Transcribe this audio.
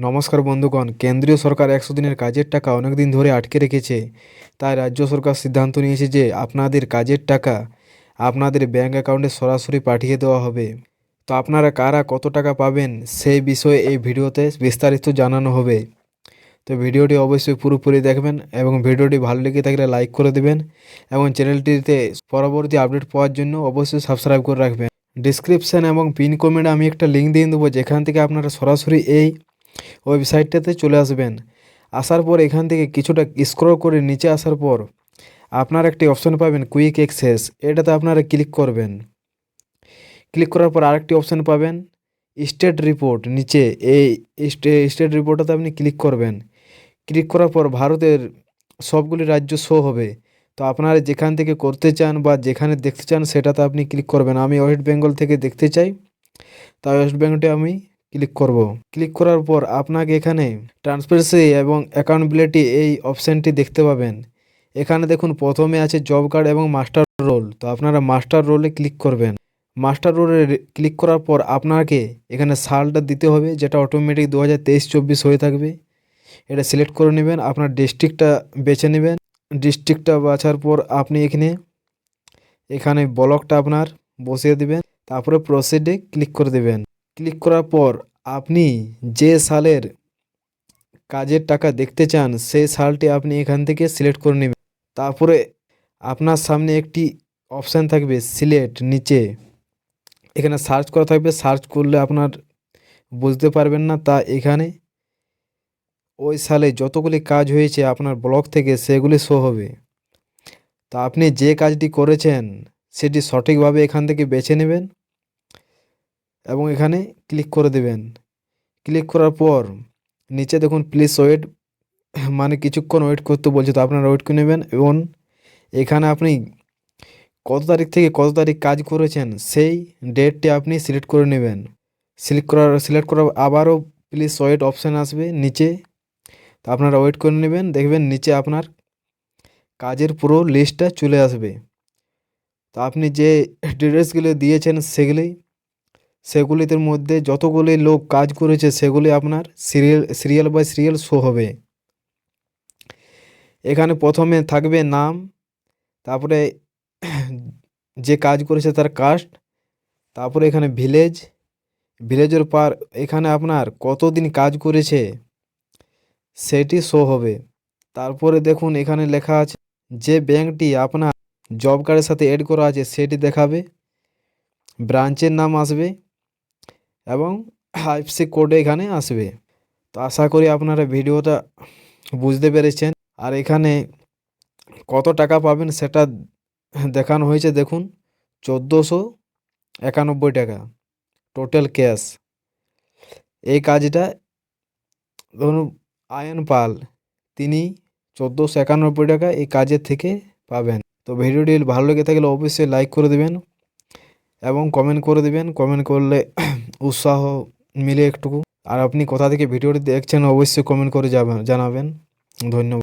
নমস্কার বন্ধুগণ, কেন্দ্রীয় সরকার একশো দিনের কাজের টাকা অনেক দিন ধরে আটকে রেখেছে। তাই রাজ্য সরকার সিদ্ধান্ত নিয়েছে যে আপনাদের কাজের টাকা আপনাদের ব্যাঙ্ক অ্যাকাউন্টে সরাসরি পাঠিয়ে দেওয়া হবে। তো আপনারা কারা কত টাকা পাবেন সেই বিষয়ে এই ভিডিওতে বিস্তারিত জানানো হবে। তো ভিডিওটি অবশ্যই পুরোপুরি দেখবেন এবং ভিডিওটি ভালো লেগে থাকলে লাইক করে দেবেন এবং চ্যানেলটিতে পরবর্তী আপডেট পাওয়ার জন্য অবশ্যই সাবস্ক্রাইব করে রাখবেন। ডিসক্রিপশান এবং পিন কমেন্টে আমি একটা লিঙ্ক দিয়ে দেবো, যেখান থেকে আপনারা সরাসরি এই ওয়েবসাইটটাতে চলে আসবেন। আসার পর এখান থেকে কিছুটা স্ক্রল করে নিচে আসার পর আপনার একটি অপশন পাবেন কুইক অ্যাক্সেস। এটাতে আপনারা ক্লিক করবেন। ক্লিক করার পর আরেকটি অপশন পাবেন স্টেট রিপোর্ট নিচে। এই স্টেট রিপোর্টটাতে আপনি ক্লিক করবেন। ক্লিক করার পর ভারতের সবগুলি রাজ্য শো হবে। তো আপনারা যেখান থেকে করতে চান বা যেখানে দেখতে চান সেটাতে আপনি ক্লিক করবেন। আমি ওয়েস্ট বেঙ্গল থেকে দেখতে চাই। তাই ওয়েস্ট বেঙ্গলটি আমি ক্লিক করব। ক্লিক করার পর আপনাকে এখানে ট্রান্সপারেন্সি এবং অ্যাকাউন্টেবিলিটি এই অপশানটি দেখতে পাবেন। এখানে দেখুন, প্রথমে আছে জব কার্ড এবং মাস্টার রোল তো আপনারা মাস্টার রোলে ক্লিক করবেন। মাস্টার রোলে ক্লিক করার পর আপনাকে এখানে সালটা দিতে হবে, যেটা অটোমেটিক দু হাজার তেইশ চব্বিশ হয়ে থাকবে। এটা সিলেক্ট করে নেবেন, আপনার ডিস্ট্রিক্টটা বেছে নেবেন। ডিস্ট্রিক্টটা বাছার পর আপনি এখানে এখানে ব্লকটা আপনার বসিয়ে দেবেন। তারপরে প্রসিডে ক্লিক করে দেবেন। ক্লিক করার পর আপনি যে সালের কাজের টাকা দেখতে চান, সেই সালটি আপনি এখান থেকে সিলেক্ট করে নেবেন। তারপরে আপনার সামনে একটি অপশান থাকবে সিলেক্ট নিচে। এখানে সার্চ করা থাকবে, সার্চ করলে আপনার বুঝতে পারবেন না, তা এখানে ওই সালে যতগুলি কাজ হয়েছে আপনার ব্লক থেকে সেগুলি শো হবে। তা আপনি যে কাজটি করেছেন, সেটি সঠিকভাবে এখান থেকে বেছে নেবেন। এবং এখানে ক্লিক করে দেবেন। ক্লিক করার পর নিচে দেখুন প্লিজ ওয়েট মানে কিছুক্ষণ ওয়েট করতে বলছে, তো আপনারা ওয়েট করে নেবেন এবং এখানে আপনি কত তারিখ থেকে কত তারিখ কাজ করেছেন সেই ডেটটি আপনি সিলেক্ট করে নেবেন। সিলেক্ট করার সিলেক্ট করার আবারও প্লিজ ওয়েট অপশান আসবে নিচে। তো আপনারা ওয়েট করে নেবেন, দেখবেন নিচে আপনার কাজের পুরো লিস্টটা চলে আসবে। তো আপনি যে ডিটেলসগুলো দিয়েছেন সেগুলি সেগুলিতে মধ্যে যতগুলি লোক কাজ করেছে, সেগুলি আপনার serial serial by serial show হবে। এখানে প্রথমে থাকবে নাম, তারপরে যে কাজ করেছে তার কাস্ট তারপরে এখানে ভিলেজ ভিলেজের পার, এখানে আপনার কতদিন কাজ করেছে, সেটি শো হবে। তারপরে দেখুন এখানে লেখা আছে, যে ব্যাংকটি আপনার জব কার্ডের সাথে অ্যাড করা আছে, সেটি দেখাবে। ব্রাঞ্চের নাম আসবে। এবং আইএফসি কোড এখানে আসবে। তো আশা করি আপনারা ভিডিওটা বুঝতে পেরেছেন। আর এখানে কত টাকা পাবেন সেটা দেখানো হয়েছে, দেখুন। চোদ্দোশো একানব্বই টাকা টোটাল ক্যাশ। এই কাজটা ধরুন আয়ন পাল, তিনি চোদ্দোশো একানব্বই টাকা এই কাজের থেকে পাবেন। তো ভিডিওটি ভালো লেগে থাকলে অবশ্যই লাইক করে দেবেন এবং কমেন্ট করে দেবেন। কমেন্ট করলে উৎসাহ মিলে একটুকু। আর আপনি কোথা থেকে ভিডিওটি দেখছেন, অবশ্যই কমেন্ট করে যাবেন জানাবেন। ধন্যবাদ।